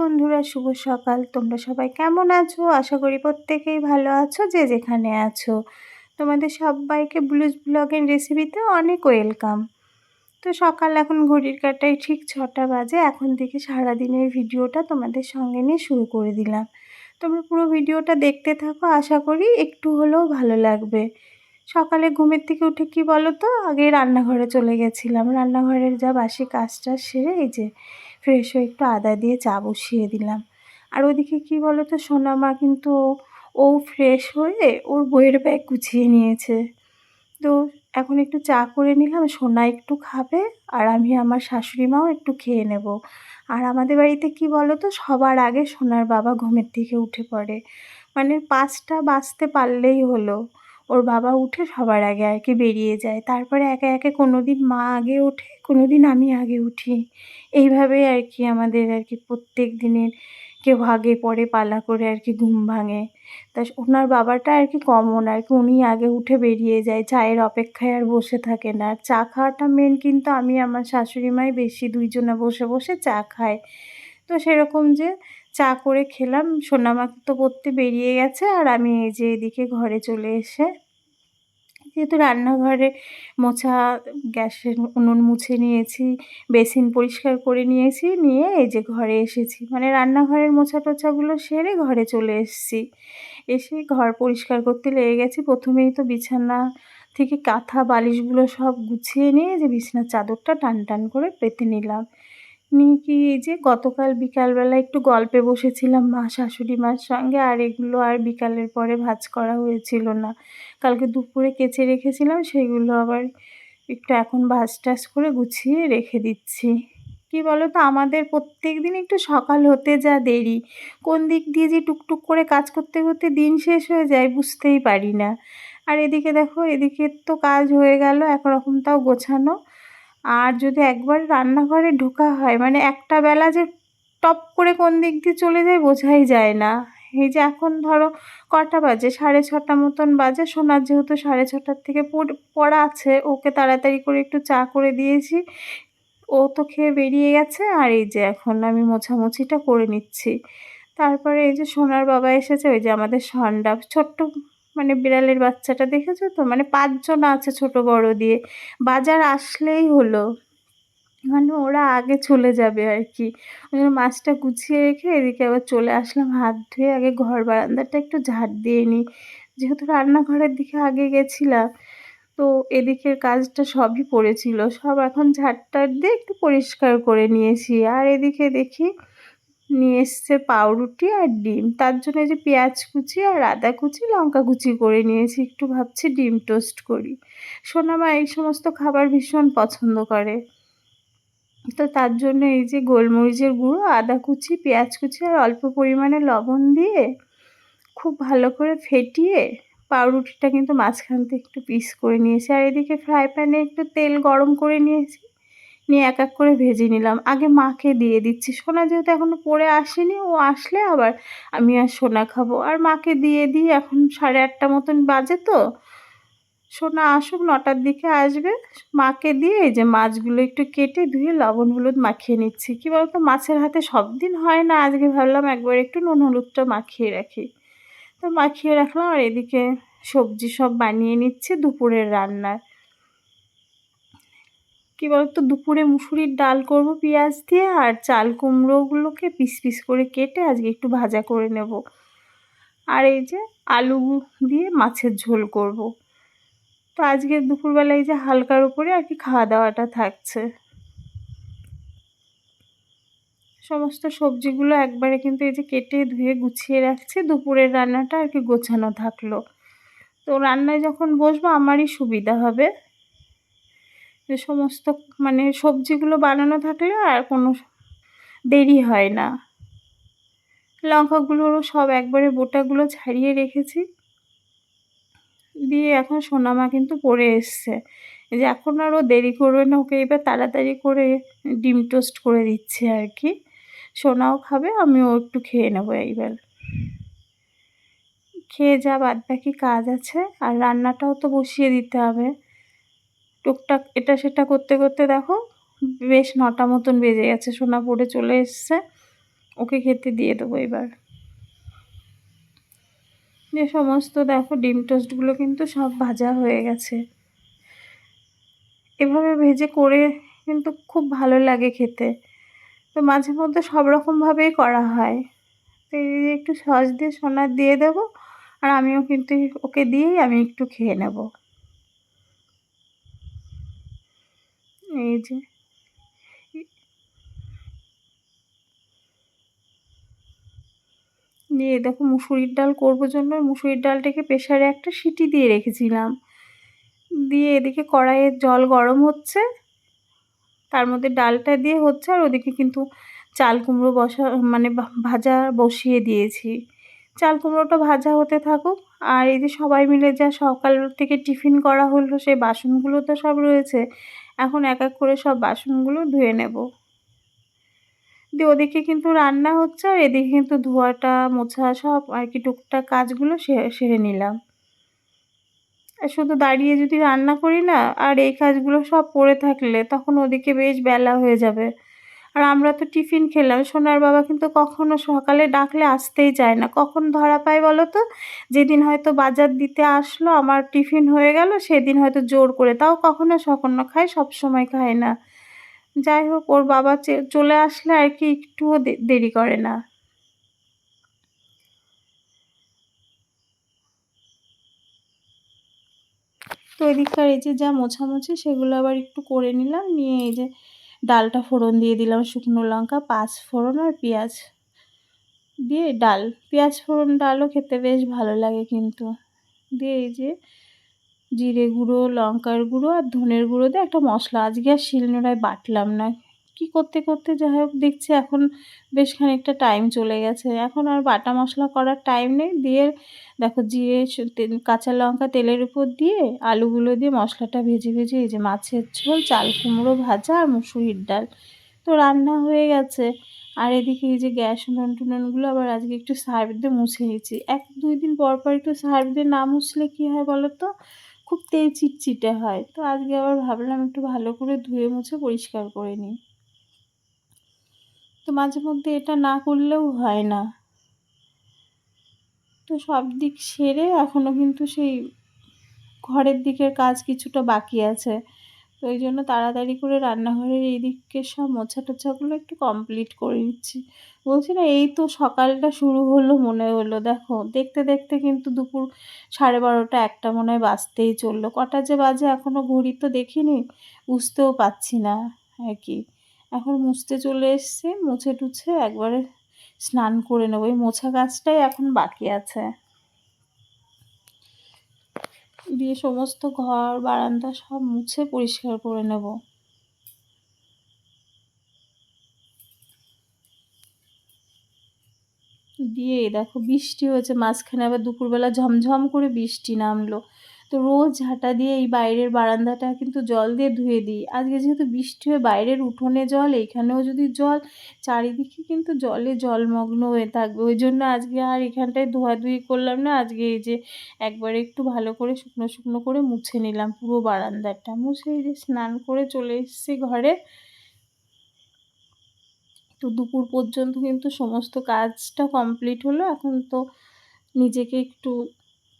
বন্ধুরা, শুভ সকাল। তোমরা সবাই কেমন আছো? আশা করি প্রত্যেকেই ভালো আছো, যে যেখানে আছো। তোমাদের সবাইকে ব্লুজ ব্লগের রেসিপিতে অনেক ওয়েলকাম তো সকাল এখন ঘড়ির কাটায় ঠিক ছটা বাজে, এখন থেকে সারাদিনের ভিডিওটা তোমাদের সঙ্গে নিয়ে শুরু করে দিলাম। তোমরা পুরো ভিডিওটা দেখতে থাকো, আশা করি একটু হলেও ভালো লাগবে। সকালে ঘুমের থেকে উঠে কি বলো তো আগে রান্নাঘরে চলে গেছিলাম। রান্নাঘরের যা বাসি কাজটা সেরে এই যে ফ্রেশ হয়ে একটু আদা দিয়ে চা বসিয়ে দিলাম। আর ওদিকে কি বলো তো সোনা মা কিন্তু ও ফ্রেশ হয়ে ওর বইয়ের ব্যাগ গুছিয়ে নিয়েছে। তো এখন একটু চা করে নিলাম, সোনা একটু খাবে আর আমি আমার শাশুড়ি মাও একটু খেয়ে নেব। আর আমাদের বাড়িতে কি বলো তো সবার আগে সোনার বাবা ঘুমের থেকে উঠে পড়ে। মানে পাঁচটা বাজতে পারলেই হলো। ওর বাবা উঠে সবার আগে আর কি বেরিয়ে যায়। তারপরে একে একে কোনো দিন মা আগে ওঠে কোনো দিন আমি আগে উঠি। এইভাবেই আর কি আমাদের আর কি প্রত্যেক দিনের কেউ আগে পরে পালা করে আর কি ঘুম ভাঙে। তা ওনার বাবাটা আর কি কমন, আর কি উনি আগে উঠে বেরিয়ে যায়, চায়ের অপেক্ষায় আর বসে থাকে না। আর চা খাওয়াটা মেন কিন্তু আমি আমার শাশুড়ি মাই বেশি দুইজনে বসে বসে চা খায়। তো সেরকম যে চা করে খেলাম। সোনামাকে তো পড়তে বেরিয়ে গেছে আর আমি এই যে এদিকে ঘরে চলে এসে যেহেতু রান্নাঘরে মোছা, গ্যাসের উনুন মুছে নিয়েছি, বেসিন পরিষ্কার করে নিয়েছি, নিয়ে এই যে ঘরে এসেছি। মানে রান্নাঘরের মোছা টোছাগুলো সেরে ঘরে চলে এসেছি। এসে ঘর পরিষ্কার করতে লেগে গেছি। প্রথমেই তো বিছানা থেকে কাঁথা, বালিশগুলো সব গুছিয়ে নিয়ে যে বিছানার চাদরটা টান টান করে পেতে নিলাম। নিয়ে কি এই যে গতকাল বিকালবেলা একটু গল্পে বসেছিলাম মা শাশুড়ি মার সঙ্গে, আর এগুলো আর বিকালের পরে ভাজ করা হয়েছিল না। কালকে দুপুরে কেচে রেখেছিলাম, সেগুলো আবার একটু এখন ভাজ টাজ করে গুছিয়ে রেখে দিচ্ছি। কি বলো তো আমাদের প্রত্যেক দিন একটু সকাল হতে যা দেরি। কোন দিক দিয়ে যে টুকটুক করে কাজ করতে করতে দিন শেষ হয়ে যায় বুঝতেই পারি না। আর এদিকে দেখো, এদিকে তো কাজ হয়ে গেল, একরকম তাও গোছানো। আর যদি একবার রান্নাঘরে ঢোকা হয় মানে একটা বেলা যে টপ করে কোন দিক দিয়ে চলে যায় বোঝাই যায় না। এই যে এখন ধরো কটা বাজে? সাড়ে ছটা মতন বাজে। সোনার যেহেতু সাড়ে ছটার থেকে পড়া আছে, ওকে তাড়াতাড়ি করে একটু চা করে দিয়েছি। ও তো খেয়ে বেরিয়ে গেছে, আর এই যে এখন আমি মোছামুছিটা করে নিচ্ছি। তারপরে এই যে সোনার বাবা এসেছে, ওই যে আমাদের সন্ডা, ছোট্ট মানে বিড়ালের বাচ্চাটা দেখেছ তো? মানে পাঁচজন আছে ছোট বড় দিয়ে। বাজার আসলেই হলো। মানে ওরা আগে চলে যাবে আর কি। ওই জন্য মাছটা গুছিয়ে রেখে এদিকে আবার চলে আসলাম। হাত ধুয়ে আগে ঘর বারান্দাটা একটু ঝাড় দিয়ে নিই। যেহেতু রান্নাঘরের দিকে আগে গেছিলাম, তো এদিকের কাজটা সবই পড়েছিল। সব এখন ঝাড়টার দিয়ে একটু পরিষ্কার করে নিয়েছি। আর এদিকে দেখি নিয়ে এসছে পাউরুটি আর ডিম। তার জন্য যে পেঁয়াজ কুচি আর আদা কুচি, লঙ্কা কুচি করে নিয়েছি। একটু ভাবছি ডিম টোস্ট করি। সোনামা এই সমস্ত খাবার ভীষণ পছন্দ করে। তো তার জন্য এই যে গোলমরিচের গুঁড়ো, আদা কুচি, পেঁয়াজ কুচি আর অল্প পরিমাণে লবণ দিয়ে খুব ভালো করে ফেটিয়ে পাউরুটিটা কিন্তু মাঝখান থেকে একটু পিস করে নিয়েছি। আর এদিকে ফ্রাই প্যানে একটু তেল গরম করে নিয়েছি। নিয়ে এক এক করে ভেজে নিলাম। আগে মাকে দিয়ে দিচ্ছি। সোনা যেহেতু এখনও পড়ে আসেনি, ও আসলে আবার আমি আর সোনা খাব। আর মাকে দিয়ে দিই, এখন সাড়ে আটটা মতন বাজে তো। সোনা আসুক, নটার দিকে আসবে। মাকে দিয়ে যে মাছগুলো একটু কেটে ধুয়ে লবণ, হলুদ মাখিয়ে নিচ্ছি। কী বলতো, মাছের হাতে সব দিন হয় না। আজকে ভাবলাম একবার একটু নুন, হলুদটা মাখিয়ে রাখি। তো মাখিয়ে রাখলাম আর এদিকে সবজি সব বানিয়ে নিচ্ছে দুপুরের রান্নার। কী বলতো, দুপুরে মুসুরির ডাল করব, পেঁয়াজ দিয়ে, আর চাল কুমড়োগুলোকে পিস পিস করে কেটে আজকে একটু ভাজা করে নেব। আর এই যে আলু দিয়ে মাছের ঝোল করব। তো আজকে দুপুরবেলায় যে হালকার উপরে আর কি খাওয়া দাওয়াটা থাকছে। সমস্ত সবজিগুলো একবারে কিন্তু এই যে কেটে ধুয়ে গুছিয়ে রাখছি, দুপুরের রান্নাটা আর কি গোছানো থাকল। তো রান্নায় যখন বসবো, আমারই সুবিধা হবে। যে সমস্ত মানে সবজিগুলো বানানো থাকলে আর কোনো দেরি হয় না। লঙ্কাগুলোরও সব একবারে বোটাগুলো ছাড়িয়ে রেখেছি। দিয়ে এখন সোনামা কিন্তু পড়ে এসছে। যে এখন আরও দেরি করবে না, ওকে এবার তাড়াতাড়ি করে ডিম টোস্ট করে দিচ্ছে আর কি। সোনাও খাবে, আমিও একটু খেয়ে নেব এইবার। খেয়ে যা বাদ বাকি কাজ আছে, আর রান্নাটাও তো বসিয়ে দিতে হবে। টুকটাক এটা সেটা করতে করতে দেখো বেশ নটা মতন বেজে গেছে, সোনা পড়ে চলে এসছে। ওকে খেতে দিয়ে দেবো এবার। যে সমস্ত দেখো ডিম টোস্টগুলো কিন্তু সব ভাজা হয়ে গেছে। এভাবে ভেজে করে কিন্তু খুব ভালো লাগে খেতে। তো মাঝে মধ্যে সব রকমভাবেই করা হয়। তো একটু সস দিয়ে সোনার দিয়ে দেবো, আর আমিও কিন্তু ওকে দিয়েই আমি একটু খেয়ে নেব। এই যে। দিয়ে দেখো মুসুরির ডাল করব জন্য। মুসুরির ডালটাকে প্রেশারে একটা সিটি দিয়ে রেখেছিলাম। দিয়ে এদিকে কড়াইয়ের জল গরম হচ্ছে। তার মধ্যে ডালটা দিয়ে হচ্ছে আর ওদিকে কিন্তু চাল কুমড়ো বসা মানে ভাজা বসিয়ে দিয়েছি। চাল কুমড়োটা ভাজা হতে থাকুক। আর এই যে সবাই মিলে যা সকাল থেকে টিফিন করা হলো, সেই বাসনগুলো তো সব রয়েছে। এখন এক এক করে সব বাসনগুলো ধুয়ে নেব। দিয়ে ওদিকে কিন্তু রান্না হচ্ছে আর এদিকে কিন্তু ধোয়াটা, মোছা সব আর কি টুকটাক কাজগুলো সেরে নিলাম। শুধু দাঁড়িয়ে যদি রান্না করি না, আর এই কাজগুলো সব পড়ে থাকলে তখন ওদিকে বেশ বেলা হয়ে যাবে। আর আমরা তো টিফিন খেলাম। সোনার বাবা কিন্তু কখনো সকালে ডাকলে আসতেই চায় না। কখন ধরা পায় বলো তো? যেদিন হয়তো বাজার দিতে আসলো, আমার টিফিন হয়ে গেল, সেদিন হয়তো জোর করে। তাও কখনো সকন্য খায়, সব সময় খায় না। যাই হোক, ওর বাবা চলে আসলে আর কি একটুও দেরি করে না। তো এদিককার এই যে যা মোছামুছি, সেগুলো আবার একটু করে নিলাম। নিয়ে এই যে ডালটা ফোড়ন দিয়ে দিলাম শুকনো লঙ্কা, পাঁচ ফোড়ন আর পেঁয়াজ দিয়ে ডাল। পেঁয়াজ ফোড়ন, ডালও খেতে বেশ ভালো লাগে কিন্তু। দিয়ে এই যে জিরে গুঁড়ো, লঙ্কার গুঁড়ো আর ধনের গুঁড়ো দিয়ে একটা মশলা। আজকে আর শিলনোড়ায় বাটলাম না। কি করতে করতে যাই হোক দেখছি এখন বেশ খানিকটা টাইম চলে গেছে। এখন আর বাটা মশলা করার টাইম নেই। দিয়ে দেখো জিরে কাঁচা লঙ্কা তেলের উপর দিয়ে আলুগুলো দিয়ে মশলাটা ভেজে ভেজে এই যে মাছের ঝোল, চাল কুমড়ো ভাজা আর মুসুরির ডাল। তো রান্না হয়ে গেছে। আর এদিকে এই যে গ্যাস উনুন টুনুনগুলো আবার আজকে একটু সার্ফ দিয়ে মুছে নিয়েছি। এক, দুই দিন পর পর একটু সার্ফ দিয়ে না মুছলে কী হয় বলো তো? খুব তেল চিটচিটে হয়। তো আজকে আবার ভাবলাম একটু ভালো করে ধুয়ে মুছে পরিষ্কার করে নিই। তো মাঝে মধ্যে এটা না করলেও হয় না। তো সব দিক সেরে এখনও কিন্তু সেই ঘরের দিকের কাজ কিছুটা বাকি আছে। তো ওই জন্য তাড়াতাড়ি করে রান্নাঘরের এই দিককে সব মোছা টোছাগুলো একটু কমপ্লিট করে নিচ্ছি। বলছি না, এই তো সকালটা শুরু হলো মনে হলো। দেখো, দেখতে দেখতে কিন্তু দুপুর সাড়ে বারোটা একটা মনে হয় বাজতেই চলল। কটা যে বাজে এখনও ঘড়ি তো দেখিনি, বুঝতেও পাচ্ছি না আর কি। এখন মুছতে চলে এসছে, মুছে টুছে একবারে স্নান করে নেব। এই মোছা কাজটাই এখন বাকি আছে। দিয়ে সমস্ত ঘর, বারান্দা সব মুছে পরিষ্কার করে নেব। দিয়ে দেখো বৃষ্টি হয়েছে, মাঝখানে আবার দুপুরবেলা ঝমঝম করে বৃষ্টি নামলো। তো রোজ ঝাঁটা দিয়ে এই বাইরের বারান্দাটা কিন্তু জল দিয়ে ধুয়ে দিই। আজকে যেহেতু বৃষ্টি হয়ে বাইরের উঠোনে জল এইখানেও যদি জল, চারিদিকে কিন্তু জলে জলমগ্ন হয়ে থাকবে। ওই জন্য আজকে আর এখানটায় ধোয়াধুয়ি করলাম না। আজকে এই যে একবারে একটু ভালো করে শুকনো শুকনো করে মুছে নিলাম পুরো বারান্দাটা। মুছে এই যে স্নান করে চলে এসেছি ঘরে। তো দুপুর পর্যন্ত কিন্তু সমস্ত কাজটা কমপ্লিট হলো। এখন তো নিজেকে একটু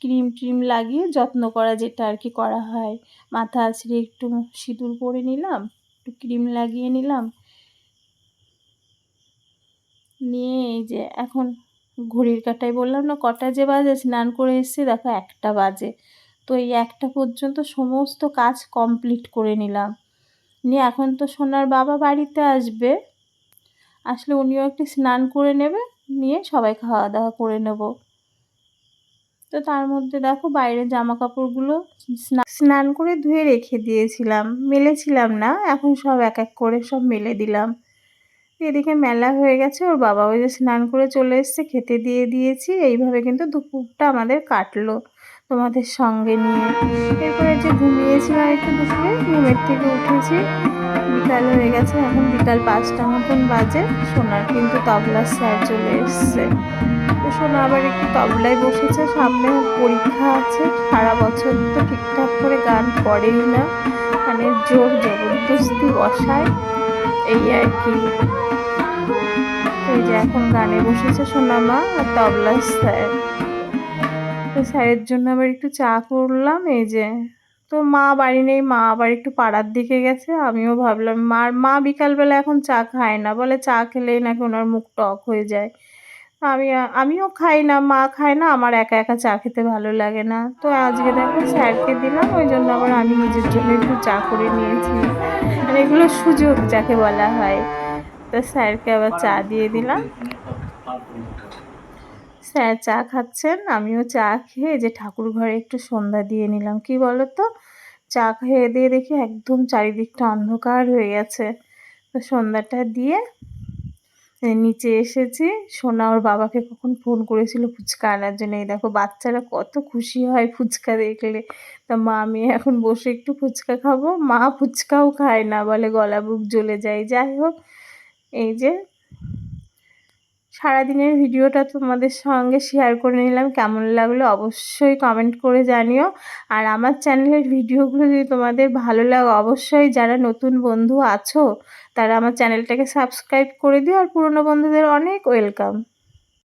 ক্রিম ট্রিম লাগিয়ে যত্ন করা যেটা আর কি করা হয়। মাথা আছড়ে একটু সিঁদুর পরে নিলাম, একটু ক্রিম লাগিয়ে নিলাম। নিয়ে এই যে এখন ঘড়ির কাটায় বললাম না, কটা যে বাজে, স্নান করে এসেছি, দেখো একটা বাজে। তো এই একটা পর্যন্ত সমস্ত কাজ কমপ্লিট করে নিলাম। নিয়ে এখন তো সোনার বাবা বাড়িতে আসবে। আসলে উনিও একটু স্নান করে নেবে, নিয়ে সবাই খাওয়া দাওয়া করে নেব। তো তার মধ্যে দেখো বাইরের জামা কাপড়গুলো স্নান করে ধুয়ে রেখে দিয়েছিলাম। মেলেছিলাম না, এখন সব এক এক করে সব মেলে দিলাম। এদিকে মেলা হয়ে গেছে, ওর বাবা ওই যে স্নান করে চলে এসছে, খেতে দিয়ে দিয়েছি। এইভাবে কিন্তু দুপুরটা আমাদের কাটলো তোমাদের সঙ্গে নিয়ে। এরপরে যে ঘুমিয়েছিলাম একটু দুপুরে, ঘুমের থেকে উঠেছি। বিকাল হয়ে গেছে, এখন বিকাল পাঁচটা মতন বাজে, সোনার কিন্তু তবলার স্যার চলে এসছে। তো সোনা আবার একটু তবলায় বসেছে, সামনে পরীক্ষা আছে। সারা বছর তো ঠিকঠাক করে গান করেই না। মানে জোর জবরদস্তি বসায়। এই আর কি। এই যে এখন গানে বসেছে সোনামা আর তবলা স্যার। তো স্যারের জন্য আবার একটু চা করলাম, এই যে। তো মা বাড়ি নেই, মা আবার একটু পাড়ার দিকে গেছে। আমিও ভাবলাম, মার, মা বিকালবেলা এখন চা খায় না। বলে, চা খেলেই নাকি ওনার মুখ টক হয়ে যায়। আমি, আমিও খাই না, মা খায় না, আমার একা একা চা খেতে ভালো লাগে না। তো আজকে দেখো স্যারকে দিলাম, ওই জন্য আবার আমি নিজের জন্য একটু চা করে নিয়েছি। মানে এগুলো সুযোগ যাকে বলা হয়। তো স্যারকে আবার চা দিয়ে দিলাম। স্যার চা খাচ্ছেন, আমিও চা খেয়ে যে ঠাকুর ঘরে একটু সন্ধ্যা দিয়ে নিলাম। কি বলো তো চা খেয়ে দিয়ে দেখি একদম চারিদিকটা অন্ধকার হয়ে গেছে। তো সন্ধ্যাটা দিয়ে নিচে এসেছি। সোনা ওর বাবাকে কখন ফোন করেছিল ফুচকা আনার জন্য। এই দেখো, বাচ্চারা কত খুশি হয় ফুচকা দেখলে। তা মা, আমি এখন বসে একটু ফুচকা খাব। মা ফুচকাও খায় না, বলে গলা বুক জ্বলে যায়। যাই হোক, এই যে সারাদিনের ভিডিওটা তোমাদের সঙ্গে শেয়ার করে নিলাম। কেমন লাগল অবশ্যই কমেন্ট করে জানিও। আর আমার চ্যানেলের ভিডিওগুলো যদি তোমাদের ভালো লাগে, অবশ্যই যারা নতুন বন্ধু আছো, তারা আমার চ্যানেলটাকে সাবস্ক্রাইব করে দিও। আর পুরনো বন্ধুদের অনেক ওয়েলকাম